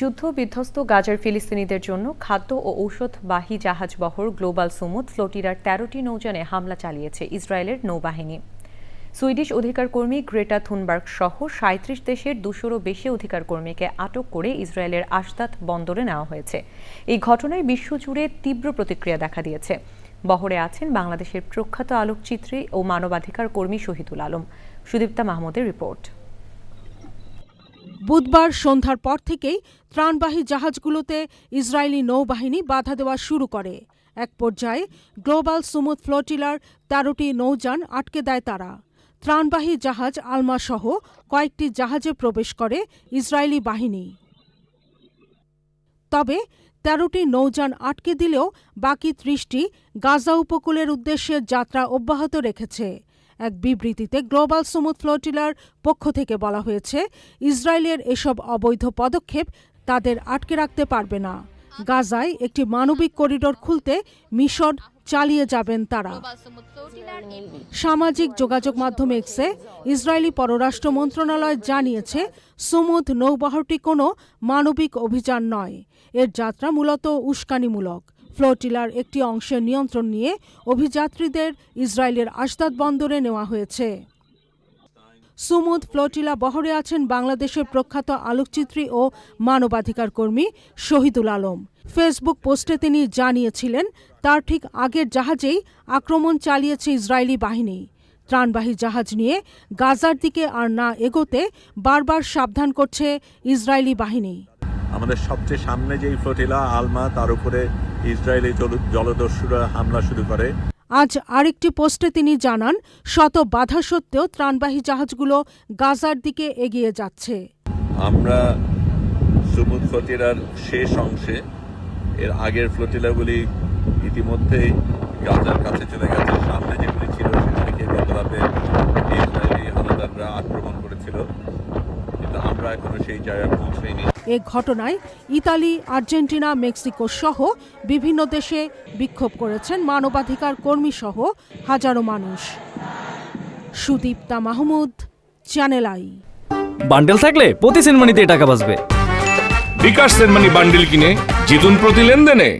যুদ্ধ বিধ্বস্ত গাজার ফিলিস্তিনিদের জন্য খাদ্য ও ঔষধবাহী জাহাজ বহর গ্লোবাল সুমুদ ফ্লোটিরার তেরোটি নৌযানে হামলা চালিয়েছে ইসরায়েলের নৌবাহিনী। সুইডিশ অধিকার কর্মী গ্রেটা থুনবার্গ সহ সাঁত্রিশ দেশের দুশোরও বেশি অধিকার কর্মীকে আটক করে ইসরায়েলের আশদাত বন্দরে নেওয়া হয়েছে। এই ঘটনায় বিশ্বজুড়ে তীব্র প্রতিক্রিয়া দেখা দিয়েছে। বহরে আছেন বাংলাদেশের প্রখ্যাত আলোকচিত্রী ও মানবাধিকার কর্মী শহীদুল আলম। সুদীপ্তা মাহমুদের রিপোর্ট। বুধবার সন্ধ্যার পর থেকেই ত্রাণবাহী জাহাজগুলোতে ইসরায়েলি নৌবাহিনী বাধা দেওয়া শুরু করে। এক পর্যায়ে গ্লোবাল সুমুদ ফ্লোটিলার তেরোটি নৌযান আটকে দেয় তারা। ত্রাণবাহী জাহাজ আলমা সহ কয়েকটি জাহাজে প্রবেশ করে ইসরায়েলি বাহিনী। তবে তেরোটি নৌযান আটকে দিলেও বাকি ত্রিশটি গাজা উপকূলের উদ্দেশ্যে যাত্রা অব্যাহত রেখেছে। এক বিবৃতিতে গ্লোবাল সুমুদ ফ্লোটিলার পক্ষ থেকে বলা হয়েছে, ইসরায়েলের এসব অবৈধ পদক্ষেপ তাদের আটকে রাখতে পারবে না। গাজায় একটি মানবিক করিডোর খুলতে মিশন চালিয়ে যাবেন তারা। সামাজিক যোগাযোগ মাধ্যম এক্সে ইসরায়েলি পররাষ্ট্র মন্ত্রণালয় জানিয়েছে, সুমুদ নৌবাহরটি কোনো মানবিক অভিযান নয়। এর যাত্রা মূলত উস্কানিমূলক। ফ্লোটিলার একটি অংশের নিয়ন্ত্রণ নিয়ে অভিযাত্রীদের ইসরায়েলের আশদাদ বন্দরে নেওয়া হয়েছে। সুমুদ ফ্লোটিলা বহরে আছেন বাংলাদেশের প্রখ্যাত আলোকচিত্রী ও মানবাধিকার কর্মী শহীদুল আলম। ফেসবুক পোস্টে তিনি জানিয়েছিলেন, তার ঠিক আগের জাহাজেই আক্রমণ চালিয়েছে ইসরায়েলি বাহিনী। ত্রাণবাহী জাহাজ নিয়ে গাজার দিকে আর না এগোতে বারবার সাবধান করছে ইসরায়েলি বাহিনী। আমাদের সবচেয়ে সামনে যেই ফ্লোটিলা আলমা তার উপরে ইসরায়েলি জলদস্যুরা হামলা শুরু করে। আজ আরেকটি পোস্টে তিনি জানান শত বাধা সত্ত্বেও ত্রাণবাহী জাহাজগুলো গাজার দিকে এগিয়ে যাচ্ছে। আমরা সুমুদ ফ্লোটিলার শেষ অংশে এর আগের ফ্লোটিলাগুলি ইতিমধ্যেই গাজার কাছে চলে গেছে। সামনে যেগুলি ছিল সেগুলিকে গত জায়গায় এ ঘটনায় ইতালি আর্জেন্টিনা মেক্সিকো সহ বিভিন্ন দেশে বিক্ষোভ করেছেন মানবাধিকার কর্মী সহ হাজারো মানুষ। Sudipta Mahmud channel I bundle থাকলে প্রতি সেনমানিতে টাকা বাঁচবে। বিকাশ সেনমানি বান্ডেল কিনে জিতুন প্রতি লেনদেনে।